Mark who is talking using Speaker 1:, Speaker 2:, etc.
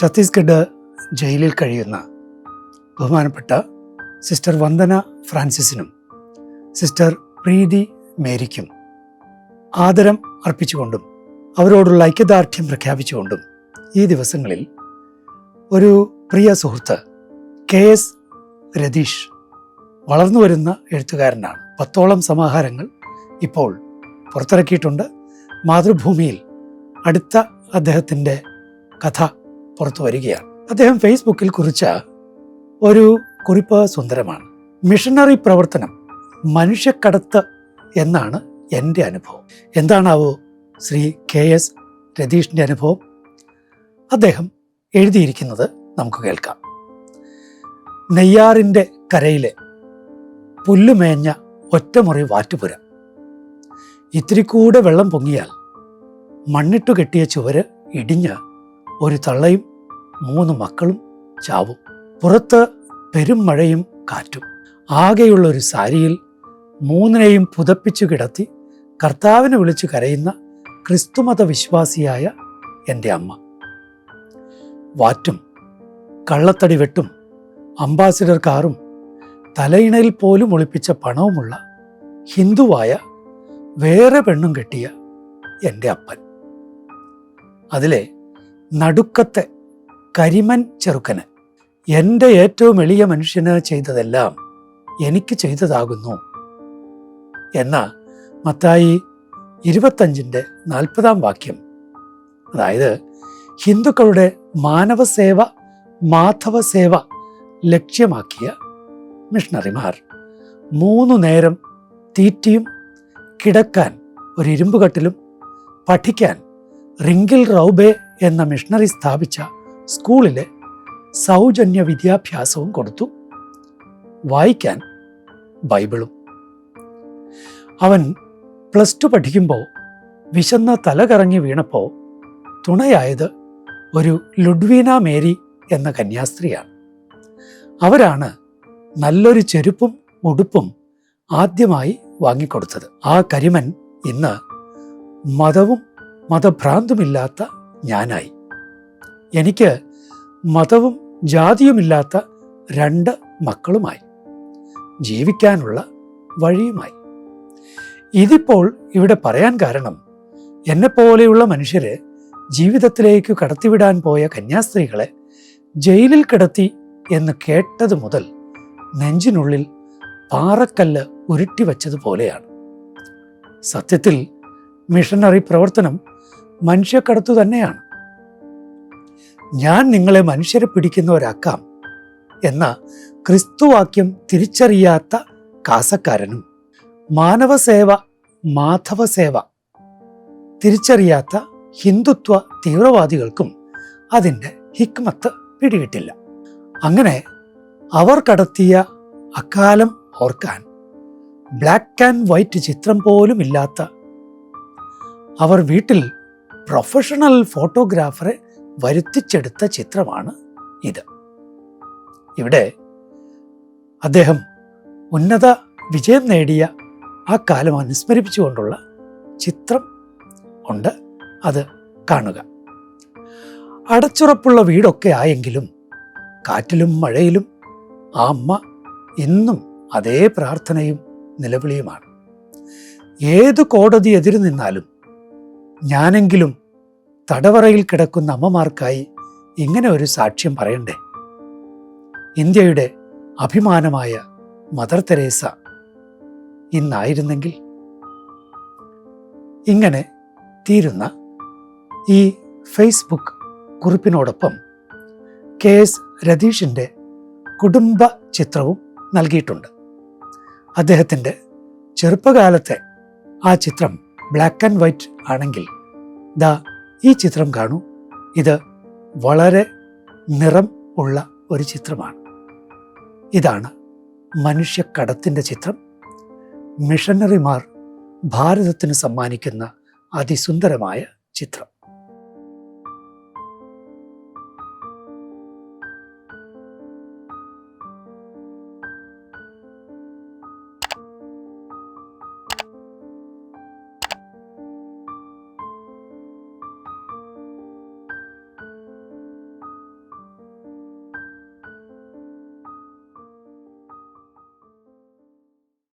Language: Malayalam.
Speaker 1: ഛത്തീസ്ഗഡ് ജയിലിൽ കഴിയുന്ന ബഹുമാനപ്പെട്ട സിസ്റ്റർ വന്ദന ഫ്രാൻസിസിനും സിസ്റ്റർ പ്രീതി മേരിക്കും ആദരം അർപ്പിച്ചുകൊണ്ടും അവരോടുള്ള ഐക്യദാർഢ്യം പ്രഖ്യാപിച്ചുകൊണ്ടും ഈ ദിവസങ്ങളിൽ ഒരു പ്രിയ സുഹൃത്ത് കെ എസ് രതീഷ് വളർന്നു വരുന്ന എഴുത്തുകാരനാണ്. പത്തോളം സമാഹാരങ്ങൾ ഇപ്പോൾ പുറത്തിറക്കിയിട്ടുണ്ട്. മാതൃഭൂമിയിൽ അടുത്ത അദ്ദേഹത്തിന്റെ കഥ പുറത്തു വരികയാണ്. അദ്ദേഹം ഫേസ്ബുക്കിൽ കുറിച്ച ഒരു കുറിപ്പ് സുന്ദരമാണ്. മിഷണറി പ്രവർത്തനം മനുഷ്യക്കടത്ത് എന്നാണ് എന്റെ അനുഭവം. എന്താണാവോ ശ്രീ കെ എസ് രതീഷിന്റെ അനുഭവം? അദ്ദേഹം എഴുതിയിരിക്കുന്നത് നമുക്ക് കേൾക്കാം. നെയ്യാറിന്റെ കരയിലെ പുല്ലുമേഞ്ഞ ഒറ്റമുറി വാറ്റുപുര. ഇത്തിരി കൂടെ വെള്ളം പൊങ്ങിയാൽ മണ്ണിട്ടു കെട്ടിയ ചുവര് ഇടിഞ്ഞ് ഒരു തള്ളയും മൂന്ന് മക്കളും ചാവും. പുറത്ത് പെരും മഴയും കാറ്റും. ആകെയുള്ള ഒരു സാരിയിൽ മൂന്നിനെയും പുതപ്പിച്ചു കിടത്തി കർത്താവിനെ വിളിച്ചു കരയുന്ന ക്രിസ്തുമത വിശ്വാസിയായ എന്റെ അമ്മ. വാറ്റും കള്ളത്തടി വെട്ടും അംബാസിഡർ കാറും തലയിണയിൽ പോലും ഒളിപ്പിച്ച പണവുമുള്ള ഹിന്ദുവായ വേറെ പെണ്ണും കെട്ടിയ എന്റെ അപ്പൻ. അതിലെ നടുക്കത്തെ കരിമൻ ചെറുക്കന്. എന്റെ ഏറ്റവും എളിയ മനുഷ്യന് ചെയ്തതെല്ലാം എനിക്ക് ചെയ്തതാകുന്നു. എന്ന മത്തായി ഇരുപത്തഞ്ചിന്റെ നാൽപ്പതാം വാക്യം. അതായത് ഹിന്ദുക്കളുടെ മാനവസേവ മാധവസേവ ലക്ഷ്യമാക്കിയ മിഷണറിമാർ മൂന്നു നേരം തീറ്റിയും കിടക്കാൻ ഒരു ഇരുമ്പുകട്ടിലും പഠിക്കാൻ റിങ്കിൾ റൗബെ എന്ന മിഷണറി സ്ഥാപിച്ച സ്കൂളിലെ സൗജന്യ വിദ്യാഭ്യാസവും കൊടുത്തു. വായിക്കാൻ ബൈബിളും. അവൻ പ്ലസ് ടു പഠിക്കുമ്പോൾ വിശന്ന തലകറങ്ങി വീണപ്പോൾ തുണയായത് ഒരു ലുഡ്വീന മേരി എന്ന കന്യാസ്ത്രീയാണ്. അവരാണ് നല്ലൊരു ചെരുപ്പും ഉടുപ്പും ആദ്യമായി വാങ്ങിക്കൊടുത്തത്. ആ കരിമൻ ഇന്ന് മതവും മതഭ്രാന്തുമില്ലാത്ത ഞാനായി. എനിക്ക് മതവും ജാതിയുമില്ലാത്ത രണ്ട് മക്കളുമായി ജീവിക്കാനുള്ള വഴിയുമായി. ഇതിപ്പോൾ ഇവിടെ പറയാൻ കാരണം എന്നെപ്പോലെയുള്ള മനുഷ്യരെ ജീവിതത്തിലേക്ക് കടത്തിവിടാൻ പോയ കന്യാസ്ത്രീകളെ ജയിലിൽ കിടത്തി എന്ന് കേട്ടത് മുതൽ നെഞ്ചിനുള്ളിൽ പാറക്കല്ല് ഉരുട്ടി വച്ചതുപോലെയാണ്. സത്യത്തിൽ മിഷണറി പ്രവർത്തനം മനുഷ്യക്കടത്തു തന്നെയാണ്. ഞാൻ നിങ്ങളെ മനുഷ്യരെ പിടിക്കുന്നവരാക്കാം എന്ന ക്രിസ്തുവാക്യം തിരിച്ചറിയാത്ത കാസക്കാരനും മാനവസേവ മാധവസേവ തിരിച്ചറിയാത്ത ഹിന്ദുത്വ തീവ്രവാദികൾക്കും അതിന്റെ ഹിക്മത്ത് പിടികിട്ടില്ല. അങ്ങനെ അവർ കടത്തിയ അക്കാലം ഓർക്കാൻ ബ്ലാക്ക് ആൻഡ് വൈറ്റ് ചിത്രം പോലും ഇല്ലാത്ത അവർ വീട്ടിൽ പ്രൊഫഷണൽ ഫോട്ടോഗ്രാഫറെ വരുത്തിച്ചെടുത്ത ചിത്രമാണ് ഇത്. ഇവിടെ അദ്ദേഹം ഉന്നത വിജയം നേടിയ ആ കാലം അനുസ്മരിപ്പിച്ചുകൊണ്ടുള്ള ചിത്രം ഉണ്ട്. അത് കാണുക. അടച്ചുറപ്പുള്ള വീടൊക്കെ ആയെങ്കിലും കാറ്റിലും മഴയിലും ആ അമ്മ ഇന്നും അതേ പ്രാർത്ഥനയും നിലവിളിയുമാണ്. ഏത് കോടതി എതിരു നിന്നാലും ഞാനെങ്കിലും തടവറയിൽ കിടക്കുന്ന അമ്മമാർക്കായി ഇങ്ങനെ ഒരു സാക്ഷ്യം പറയണ്ടേ? ഇന്ത്യയുടെ അഭിമാനമായ മദർ തെരേസ ഇന്നായിരുന്നെങ്കിൽ? ഇങ്ങനെ തീരുന്ന ഈ ഫേസ്ബുക്ക് കുറിപ്പിനോടൊപ്പം കെ എസ് രതീഷിന്റെ കുടുംബ ചിത്രവും നൽകിയിട്ടുണ്ട്. അദ്ദേഹത്തിന്റെ ചെറുപ്പകാലത്തെ ആ ചിത്രം ബ്ലാക്ക് ആൻഡ് വൈറ്റ് ആണെങ്കിൽ ദാ ഈ ചിത്രം കാണൂ. ഇത് വളരെ നിറം ഉള്ള ഒരു ചിത്രമാണ്. ഇതാണ് മനുഷ്യക്കടത്തിന്റെ ചിത്രം. മിഷനറിമാർ ഭാരതത്തിന് സമ്മാനിക്കുന്ന അതിസുന്ദരമായ ചിത്രം.